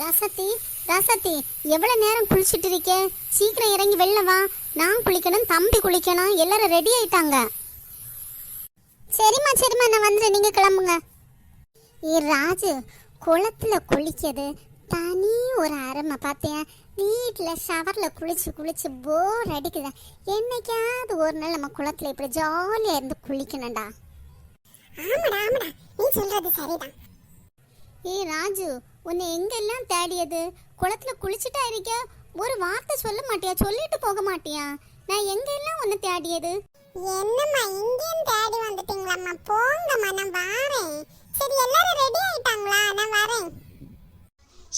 ராசத்தி ராசத்தி எவ்வளவு நேரம் குளிச்சிட்டு இருக்க? சீக்கிரம் இறங்கி வெளில வா. நான் குளிக்கணும் தம்பி குளிக்கணும். எல்லாரும் ரெடி ஆயிட்டாங்க. சரிம்மா சரிம்மா நான் வந்துடுறேன். நீங்க கிளம்புங்க. ஏ ராஜு குளத்துல குளிக்கிறது தனி ஒரு அருமை. பார்த்தியா வீட்டில் ஷவரில் குளிச்சு குளிச்சு போர் அடிக்குது. என்னைக்காவது ஒரு நாள் நம்ம குளத்துல இப்படி ஜாலியாக இருந்து குளிக்கணும்டா. ஆமாடா ஆமாடா. நீ சொல்றது சரிதான். ஏய் ராஜு உன்னை எங்கெல்லாம் தேடியது? குளத்துல குளிச்சுட்டா இருக்க ஒரு வார்த்தை சொல்ல மாட்டியா? சொல்லிட்டு போக மாட்டியா? நான் எங்கெல்லாம் உன்னை தேடியது? என்னம்மா இங்கேயும் தேடி வந்துட்டீங்களாம்மா? போங்கம்மா நான் வாரேன். சரி எல்லாரும் ரெடி ஆயிட்டாங்களா? நான் வரேன்.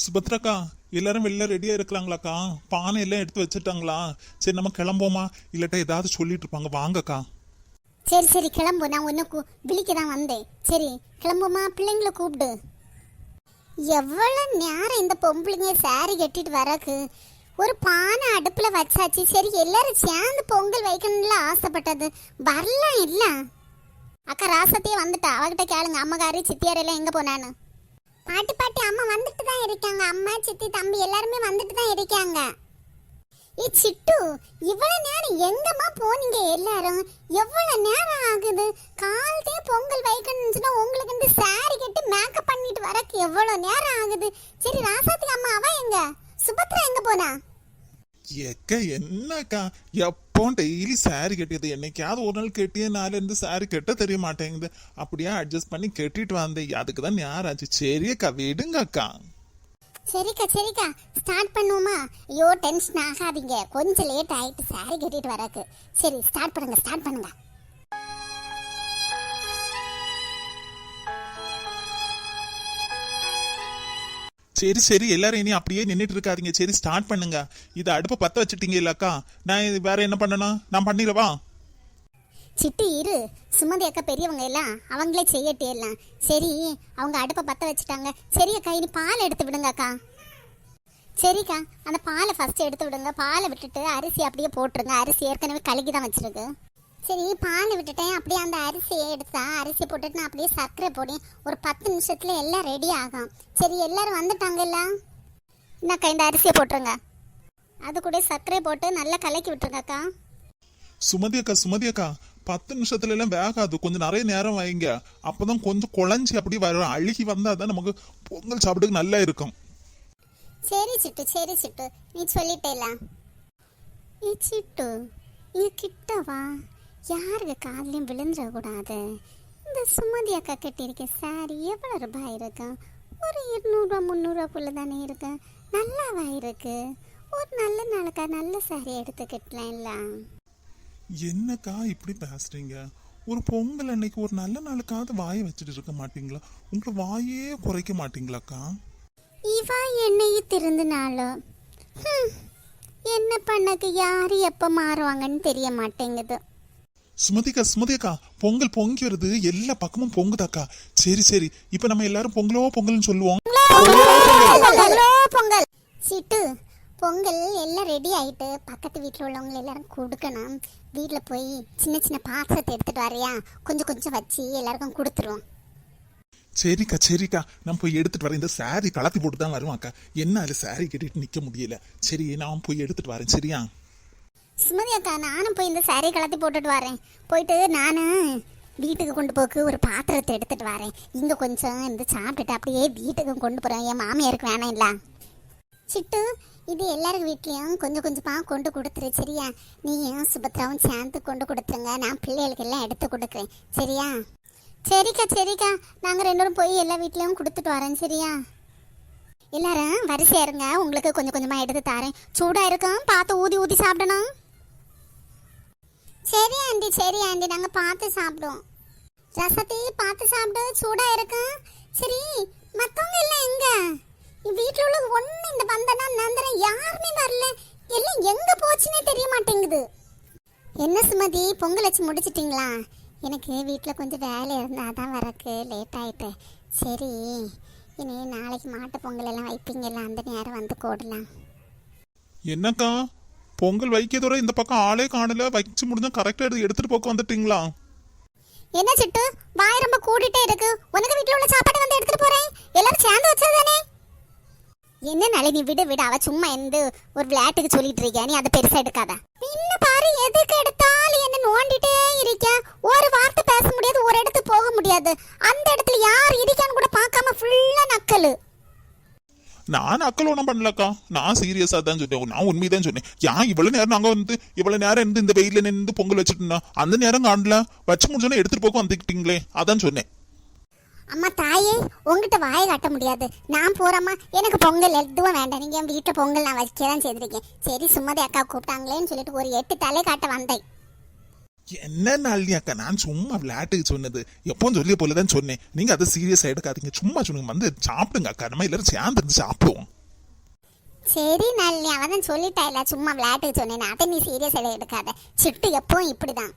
சுபத்ராக்கா எல்லாரும் வெளில ரெடியா இருக்கிறாங்களாக்கா பானை எல்லாம் எடுத்து வச்சுட்டாங்களா? சரி நம்ம கிளம்போமா இல்லாட்டா ஏதாவது சொல்லிட்டு இருப்பாங்க. வாங்கக்கா. சரி சரி கிளம்பு. நான் உன்னை கூ விழிக்க தான் வந்தேன். சரி கிளம்புமா? பிள்ளைங்களை கூப்பிடு. எவ்வளோ நேரம் இந்த பொம்பளைங்க சாரி கட்டிட்டு வரக்கு ஒரு பானை அடுப்பில் வச்சாச்சு. சரி எல்லாரும் சேர்ந்து பொங்கல் வைக்கணும்ல ஆசைப்பட்டது. வரலாம் இல்ல? அக்கா ராசத்தையே வந்துட்டா. அவகிட்ட கேளுங்க. அம்மகாரி சித்தியார் எல்லாம் எங்கே போனான்னு. பாட்டி பாட்டி அம்மா வந்துட்டு தான் இருக்காங்க. அம்மா சித்தி தம்பி எல்லாருமே வந்துட்டு தான் இருக்காங்க. ஏ சிட்டு இவ்வளவு நேரம் எங்கம்மா போனீங்க எல்லாரும்? எவ்வளவு நேரம் ஆகுது? காலத்தே பொங்கல் வைக்கணும்னு உங்களுக்கு இந்த சாரி கட்டி மேக்கப் பண்ணிட்டு வரக்கு எவ்வளவு நேரம் ஆகுது? சரி ராசாத்தி அம்மா அவ எங்க? சுபத்ரா எங்க போனா? எக்க என்னக்கா? எப்போ டெய்லி சாரி கட்டியது. என்னைக்காவது ஒரு நாள் கெட்டியனால இருந்து சாரி கட்ட தெரிய மாட்டேங்குது. அப்படியே அட்ஜஸ்ட் பண்ணி கட்டிட்டு வந்தேன். அதுக்கு தான் நேரம் ஆச்சு. சரியக்கா விடுங்க அக்கா சரிக்கா சரிக்கா. ஸ்டார்ட் பண்ணுவோமா? ஐயோ டென்ஷன் ஆகாதீங்க. கொஞ்சம் லேட் ஆகிட்டு சாரி கட்டிட்டு வரக்கு சரி ஸ்டார்ட் பண்ணுங்க ஸ்டார்ட் பண்ணுங்க. சரி சரி. எல்லாரும் இனி அப்படியே நின்றுட்டு இருக்காதீங்க. சரி ஸ்டார்ட் பண்ணுங்க. இது அடுப்பை பற்ற வச்சுட்டீங்க இல்லக்கா. நான் இது வேற என்ன பண்ணணும்? நான் பண்ணிடவா? சிட்டு இரு. சுமதி அக்கா பெரியவங்க எல்லாம் அவங்களே செய்யட்டு எல்லாம். சரி அவங்க அடுப்பை பற்ற வச்சுட்டாங்க. சரி அக்கா இனி பால் எடுத்து விடுங்க அக்கா. சரிக்கா அந்த பாலை ஃபஸ்ட்டு எடுத்து விடுங்க. பாலை விட்டுட்டு அரிசி அப்படியே போட்டுருங்க. அரிசி ஏற்கனவே கழுகி தான் வச்சுருக்கு. சரி பால் விட்டுட்டேன். அப்படியே அந்த அரிசியை எடுத்தா அரிசி போட்டுட்டு நான் அப்படியே சர்க்கரை போடி ஒரு பத்து நிமிஷத்தில் எல்லாம் ரெடி ஆகும். சரி எல்லாரும் வந்துட்டாங்கல்ல? என்னக்கா இந்த அரிசியை போட்டுருங்க. அது கூட சர்க்கரை போட்டு நல்லா கலக்கி விட்டுருங்கக்கா சுமதி அக்கா சுமதி அக்கா. பத்து நிமிஷத்துல எல்லாம் வேகாது. கொஞ்சம் நிறைய நேரம் வைங்க. அப்பதான் கொஞ்சம் குழஞ்சி அப்படி வரும் அழுகி வந்தா தான் நமக்கு பொங்கல் சாப்பிட்டுக்கு நல்லா இருக்கும். சரி சிட்டு சரி சிட்டு. நீ சொல்லிட்டேல. ஏ சிட்டு இது கிட்டவா? யாருக்கு காதுலையும் விழுந்துடக்கூடாது இந்த சுமதி அக்கா கட்டியிருக்க சாரி எவ்வளோ ரூபாய் இருக்கு? ஒரு இருநூறுவா முந்நூறுவாக்குள்ள தானே இருக்கு. நல்லாவா இருக்கு? ஒரு நல்ல நாளுக்கா நல்ல சாரி எடுத்துக்கிட்டலாம்ல என்னக்கா இப்படி பேசுறீங்க? ஒரு பொங்கல் அன்னைக்கு ஒரு நல்ல நாளுக்காவது வாயை வச்சுட்டு இருக்க மாட்டீங்களா? உங்களை வாயே குறைக்க மாட்டீங்களாக்கா? இவா என்னையே திருந்தினாலும் என்ன பண்ணக்கு? யார் எப்போ மாறுவாங்கன்னு தெரிய மாட்டேங்குது. சுமதிக்கா சுமதிக்கா பொங்கல் பொங்கி வருது. எல்லா பக்கமும் பொங்குதாக்கா. சரி சரி. இப்ப நம்ம எல்லாரும் பொங்கலோ பொங்கல்னு சொல்லுவோம். பொங்கல் எல்லாம் ரெடி ஆயிட்டு பக்கத்து வீட்டில் உள்ளவங்க எல்லாரும் கொடுக்கணும். வீட்டில் போய் சின்ன சின்ன பாத்திரத்தை எடுத்துட்டு வரையா கொஞ்சம் கொஞ்சம் வச்சு எல்லாருக்கும் கொடுத்துருவோம். சரிக்கா சரிக்கா. நான் போய் எடுத்துட்டு வரேன். இந்த சாரி கலத்தி போட்டு தான் வருவாக்கா என்ன அது சாரி கட்டிட்டு நிக்க முடியல. சரி நான் போய் எடுத்துட்டு வரேன். சரியா? சுமதி அக்கா நானும் போய் இந்த saree கலத்தி போட்டுட்டு வரேன். போயிட்டு நான் வீட்டுக்கு கொண்டு போக்கு ஒரு பாத்திரத்தை எடுத்துட்டு வரேன். இங்கே கொஞ்சம் இந்த சாப்பிட்டுட்டு அப்படியே வீட்டுக்கு கொண்டு போகிறேன் என் மாமியாருக்கு வேணாம் இல்ல. சிட்டு இது எல்லாரும் வீட்லேயும் கொஞ்சம் கொஞ்சமாக கொண்டு கொடுத்துரு சரியா? நீயும் சுபத்ராவும் சேர்ந்து கொண்டு கொடுத்துருங்க. நான் பிள்ளைகளுக்கு எல்லாம் எடுத்து கொடுக்குறேன். சரியா? சரிக்கா சரிக்கா. நாங்கள் ரெண்டு பேரும் போய் எல்லா வீட்லேயும் கொடுத்துட்டு வரேன் சரியா? எல்லாரும் வரிசையா இருங்க. உங்களுக்கு கொஞ்சம் கொஞ்சமாக எடுத்து தரேன். சூடாக இருக்கும். பார்த்து ஊதி ஊதி சாப்பிடணும். சரி ஆண்டி சரி ஆண்டி. நாங்கள் பார்த்து சாப்பிடுவோம். ரசத்தையும் பார்த்து சாப்பிடு. சூடாக இருக்கும். சரி மற்றவங்க எல்லாம் எங்கே? வீட்டில் உள்ள ஒன்று இந்த வந்தனா நந்தனம் யாருமே வரல. எல்லாம் எங்கே போச்சுன்னே தெரிய மாட்டேங்குது. என்ன சுமதி பொங்கல் வச்சு முடிச்சிட்டிங்களா? எனக்கு வீட்டில் கொஞ்சம் வேலை இருந்தால் தான் வரக்கு லேட் ஆயிட்டு. சரி இனி நாளைக்கு மாட்டு பொங்கல் எல்லாம் வைப்பீங்கல்ல அந்த நேரம் வந்து கூடலாம் என்னக்கா? பொங்கல் வைக்கிறதோட இந்த பக்கம் ஆளே காணல. வச்சு முடிஞ்சா கரெக்டா எடுத்து எடுத்துட்டு போக்க வந்துட்டீங்களா? என்ன சிட்டு? வாய் ரொம்ப கூடிட்டே இருக்கு. உனக்கு வீட்ல உள்ள சாப்பாடு வந்து எடுத்துட்டு போறேன். எல்லாரும் சேர்ந்து வச்சது தானே என்ன நளினி விடு விடு. அவ சும்மா எந்த ஒரு விளையாட்டுக்கு சொல்லிட்டு இருக்கியா? நீ அதை பெருசா எடுக்காத. என்ன பாரு எதுக்கு எடுத்தாலும் என்ன நோண்டிட்டே இருக்க ஒரு வார்த்தை பேச முடியாது ஒரு இடத்துக்கு போக முடியாது. அந்த இடத்துல யார் இருக்கான்னு கூட பார்க்காம ஃபுல்லா நக்கலு. நான் அக்கல் ஒன்றும் பண்ணலக்கா. நான் சீரியஸாக தான் சொன்னேன். நான் உண்மை தான் சொன்னேன். ஏன் இவ்வளோ நேரம் நாங்கள் வந்து இவ்வளோ நேரம் இருந்து இந்த வெயிலில் நின்று பொங்கல் வச்சுட்டு இருந்தோம். அந்த நேரம் காணல வச்சு முடிஞ்சோன்னே எடுத்துட்டு போக வந்துக்கிட்டீங்களே. அதான் சொன்னேன். அம்மா தாயே உங்ககிட்ட வாயை காட்ட முடியாது. நான் போறேம்மா. எனக்கு பொங்கல் எதுவும் வேண்டாம். நீங்க என் வீட்டுல பொங்கல் நான் வைக்க தான் செய்திருக்கேன். சரி சும்மாதே அக்கா கூப்பிட்டாங்களேன்னு சொல்லிட்டு ஒரு எட்டு தலை காட்ட வந்தேன். என்ன நாளினி அக்கா? நான் சும்மா விளையாட்டுக்கு சொன்னது. எப்பவும் சொல்லிய போலதான் சொன்னேன். நீங்க அதை சீரியஸா எடுக்காதீங்க. சும்மா சொன்னுங்க வந்து சாப்பிடுங்க அக்கா. நம்ம எல்லாரும் சேர்ந்து இருந்து சாப்பிடுவோம். சரி நளினி அவன் தான் சொல்லிட்டா இல்ல. சும்மா விளையாட்டுக்கு சொன்னேன். அதை நீ சீரியஸ் எடுக்காத. சிட்டு எப்பவும் இப்படிதான்.